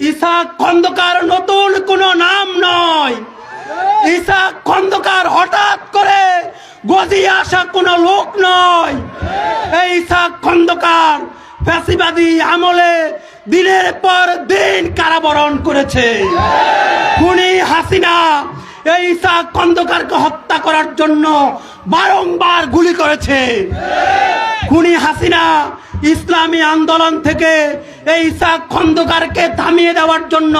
ইসাক খন্দকার নতুন কোনো নাম নয়। ইসাক খন্দকার হঠাৎ করে গজিয়ে আসা কোনো লোক নয়। এই ইসাক খন্দকার ফ্যাসিবাদী আমলে দিনের পর দিন কারাবরণ করেছে। খুনি হাসিনা এই ইসাক খন্দকারকে হত্যা করার জন্য বারংবার গুলি করেছে। খুনি হাসিনা ইসলামী আন্দোলন থেকে এই ইসাক খন্দকারকে থামিয়ে দেওয়ার জন্য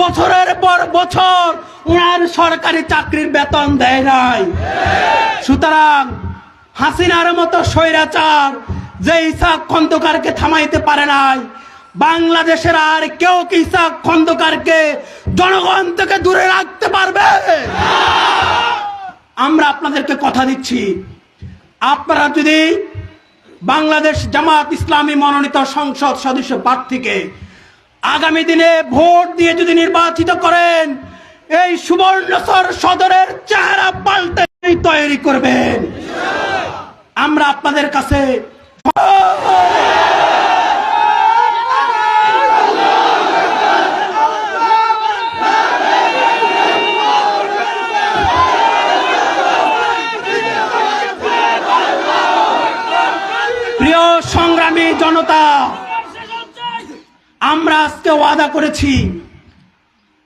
বছরের পর বছর ওনার সরকারি চাকরির বেতন দেয় নাই। সুতরাং হাসিনার মতো স্বৈরাচার যে ইসাক খন্দকারকে থামাইতে পারে নাই, বাংলাদেশের আর কেউ কি ইসাক খন্দকারকে জনগণ থেকে দূরে রাখতে পারবে? আমরা আপনাদেরকে কথা দিচ্ছি, আপনারা যদি বাংলাদেশ জামাত ইসলামী মনোনীত সংসদ সদস্য প্রার্থীকে আগামী দিনে ভোট দিয়ে যদি নির্বাচিত করেন, এই সুবর্ণসর সদরের চেহারা পাল্টে তৈরি করবেন। আমরা আপনাদের কাছে জনতা, আমরা আজকে ওয়াদা করেছি,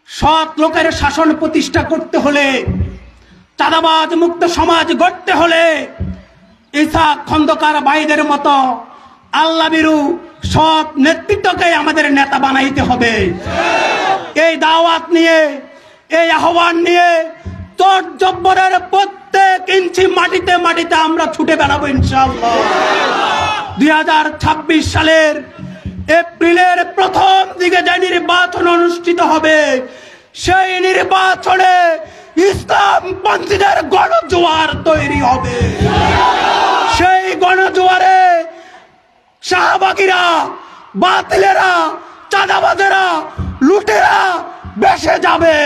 সৎ লোকের শাসন প্রতিষ্ঠা করতে হলে, চাঁদাবাজ মুক্ত সমাজ গড়তে হলে, ইসাক খন্দকার ভাইদের মতো আল্লাহ বিরু সৎ নেতৃত্বকে আমাদের নেতা বানাইতে হবে। এই দাওয়াত নিয়ে, এই আহ্বান নিয়ে তোর জব্বরের প্রত্যেক ইঞ্চি মাটিতে মাটিতে আমরা ছুটে বেড়াবো ইনশাল্লাহ দুই হাজার ছাব্বিশ সালের এপ্রিলের প্রথম দিকে যে নির্বাচন অনুষ্ঠিত হবে, সেই নির্বাচনে ইসলাম পন্থীদের গণজোয়ার তৈরি হবে। সেই গণজোয়ারে শাহবাগীরা, বাতিলেরা, চাঁদাবাজেরা, লুটেরা বেসে যাবে।